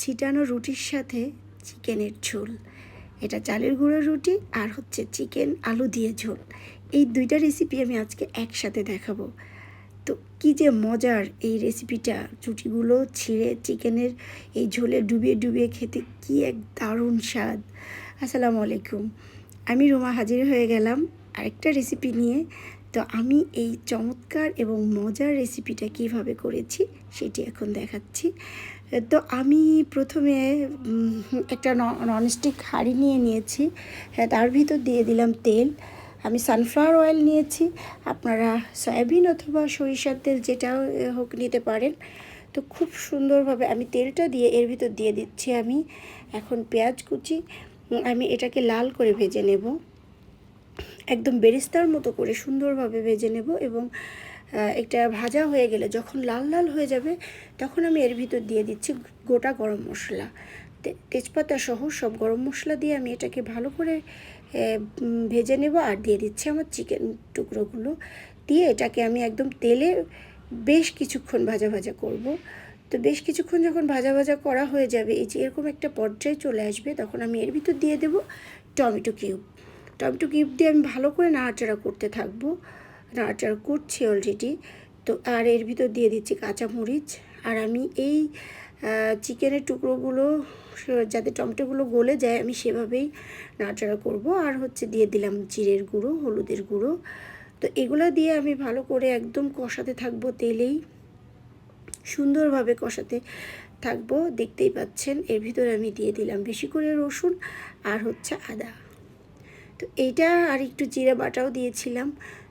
ছিটানো রুটির সাথে চিকেনের ঝোল। এটা চালের গুঁড়ো রুটি আর হচ্ছে চিকেন আলু দিয়ে ঝোল। এই দুইটা রেসিপি আমি আজকে একসাথে দেখাবো। তো কী যে মজার এই রেসিপিটা রুটিগুলো ছিঁড়ে চিকেনের এই ঝোলে ডুবিয়ে ডুবিয়ে খেতে কী এক দারুণ স্বাদ। আসসালামু আলাইকুম। আমি রোমা হাজির হয়ে গেলাম আরেকটা রেসিপি নিয়ে। তো আমি এই চমৎকার এবং মজার রেসিপিটা কীভাবে করেছি সেটি এখন দেখাচ্ছি। তো আমি প্রথমে একটা ননস্টিক হাঁড়ি নিয়ে নিয়েছি। হ্যাঁ তার ভিতর দিয়ে দিলাম তেল। আমি সানফ্লাওয়ার অয়েল নিয়েছি। আপনারা সয়াবিন অথবা সরিষার তেল যেটা হোক নিতে পারেন। তো খুব সুন্দরভাবে আমি তেলটা দিয়ে, এর ভিতর দিয়ে দিচ্ছি আমি। এখন পেঁয়াজ কুচি আমি এটাকে লাল করে ভেজে নেব। একদম বেরেস্তার মতো করে সুন্দরভাবে ভেজে নেব এবং এটা ভাজা হয়ে গেলে যখন লাল লাল হয়ে যাবে, তখন আমি এর ভিতর দিয়ে দিচ্ছি গোটা গরম মশলা। তেজপাতা সহ সব গরম মশলা দিয়ে আমি এটাকে ভালো করে ভেজে নেব আর দিয়ে দিচ্ছি আমার চিকেন টুকরোগুলো। দিয়ে এটাকে আমি একদম তেলে বেশ কিছুক্ষণ ভাজা ভাজা করব। তো বেশ কিছুক্ষণ যখন ভাজা ভাজা করা হয়ে যাবে, এই যে এরকম একটা পর্যায়ে চলে আসবে, তখন আমি এর ভিতর দিয়ে দেব টমেটো কিউব। টমেটো গিফট দিয়ে আমি ভালো করে নাড়াচাড়া করতে থাকব। নাড়াচাড়া করছি অলরেডি তো আর এর ভিতর দিয়ে দিচ্ছি কাঁচামরিচ। আর আমি এই চিকেনের টুকরোগুলো, যাতে টমেটোগুলো গলে যায়, আমি সেভাবেই নাড়াচাড়া করব। আর হচ্ছে দিয়ে দিলাম জিরের গুঁড়ো, হলুদের গুঁড়ো। তো এগুলো দিয়ে আমি ভালো করে একদম কষাতে থাকব তেলেই। সুন্দরভাবে কষাতে থাকব, দেখতেই পাচ্ছেন। এর ভিতরে আমি দিয়ে দিলাম বেশি করে রসুন আর হচ্ছে আদা। তো এইটা আর একটু জিরে বাটাও দিয়েছিলাম।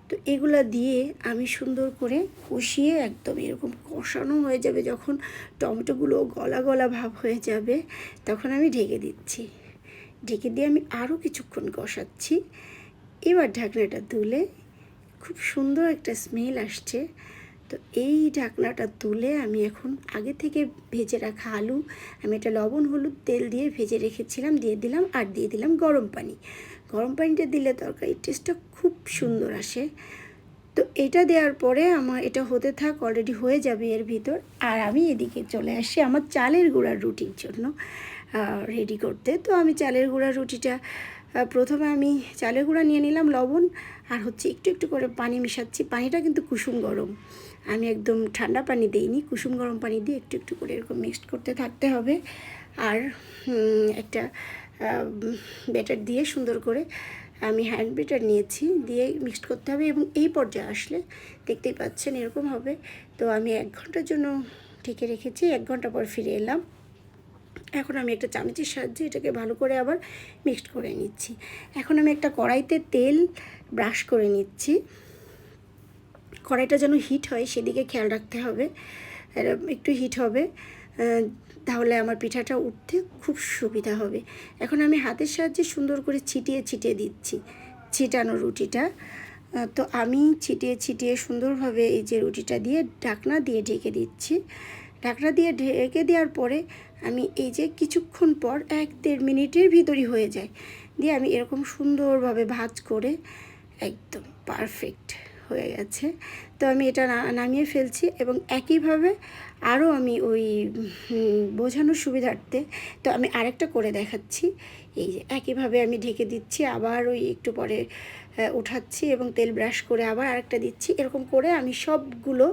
তো এগুলা দিয়ে আমি সুন্দর করে কষিয়ে একদম এরকম কষানো হয়ে যাবে, যখন টমেটোগুলো গলা গলা ভাব হয়ে যাবে, তখন আমি ঢেকে দিচ্ছি। ঢেকে দিয়ে আমি আরও কিছুক্ষণ কষাচ্ছি। এবার ঢাকনাটা তুলে খুব সুন্দর একটা স্মেল আসছে। তো এই ঢাকনাটা তুলে আমি এখন আগে থেকে ভেজে রাখা আলু, আমি এটা লবণ, হলুদ, তেল দিয়ে ভেজে রেখেছিলাম, দিয়ে দিলাম আর দিয়ে দিলাম গরম পানি। গরম পানিটা দিলে তরকারির টেস্টটা খুব সুন্দর আসে। তো এটা দেওয়ার পরে আমার, এটা হতে থাক অলরেডি হয়ে যাবে এর ভিতর। আর আমি এদিকে চলে আসি আমার চালের গুঁড়ার রুটির জন্য রেডি করতে। তো আমি চালের গুঁড়ার রুটিটা প্রথমে আমি চালের গুঁড়া নিয়ে নিলাম লবণ, আর হচ্ছে একটু একটু করে পানি মিশাচ্ছি। পানিটা কিন্তু কুসুম গরম। আমি একদম ঠান্ডা পানি দিইনি, কুসুম গরম পানি দিয়ে একটু একটু করে এরকম মিক্সড করতে থাকতে হবে। আর একটা ব্যাটার দিয়ে সুন্দর করে আমি হ্যান্ড ব্যাটার নিয়েছি, দিয়ে মিক্সড করতে হবে এবং এই পর্যায়ে আসলে দেখতেই পাচ্ছেন এরকম হবে। তো আমি এক ঘণ্টার জন্য ঢেকে রেখেছি, এক ঘণ্টা পর ফিরে এলাম। এখন আমি একটা চামচের সাহায্যে এটাকে ভালো করে আবার মিক্সড করে নিচ্ছি। এখন আমি একটা কড়াইতে তেল ব্রাশ করে নিচ্ছি। কড়াইটা যেন হিট হয়, সেদিকে খেয়াল রাখতে হবে। একটু হিট হবে। তাহলে আমার পিঠাটা উঠতে খুব সুবিধা হবে। এখন আমি হাতের সাহায্যে সুন্দর করে ছিটিয়ে ছিটিয়ে দিচ্ছি, ছিটানো রুটিটা। তো আমি ছিটিয়ে ছিটিয়ে সুন্দরভাবে এই যে রুটিটা দিয়ে ঢাকনা দিয়ে ঢেকে দিচ্ছি। ঢাকনা দিয়ে ঢেকে দেওয়ার পরে আমি এই যে কিছুক্ষণ পর এক দেড় মিনিটের ভিতরই হয়ে যায়। দিয়ে আমি এরকম সুন্দরভাবে ভাজ করে একদম পারফেক্ট হয়ে গেছে। তো আমি এটা নামিয়ে ফেলছি এবং একইভাবে আরও আমি ওই বোঝানোর সুবিধার্থে তো আমি আরেকটা করে দেখাচ্ছি। এই যে একইভাবে আমি ঢেকে দিচ্ছি, আবার ওই একটু পরে উঠাচ্ছি এবং তেল ব্রাশ করে আবার আরেকটা দিচ্ছি। এরকম করে আমি সবগুলো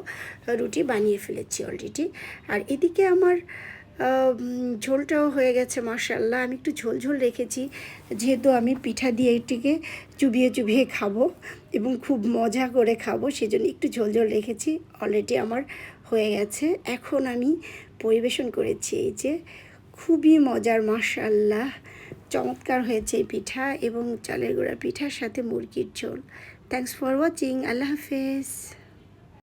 রুটি বানিয়ে ফেলেছি অলরেডি আর এদিকে আমার ঝোলটাও হয়ে গেছে মার্শাল্লাহ আমি একটু ঝোল ঝোল রেখেছি, যেহেতু আমি পিঠা দিয়ে এটিকে চুবিয়ে চুবিয়ে খাব এবং খুব মজা করে খাব, সেজন্য একটু ঝোল ঝোল রেখেছি অলরেডি আমার হয়ে গেছে। এখন আমি পরিবেশন করেছি এই যে, খুবই মজার মার্শাল্লাহ চমৎকার হয়েছে পিঠা এবং চালের গুঁড়া পিঠার সাথে মুরগির ঝোল। থ্যাংকস ফর ওয়াচিং আল্লাহ হাফেজ।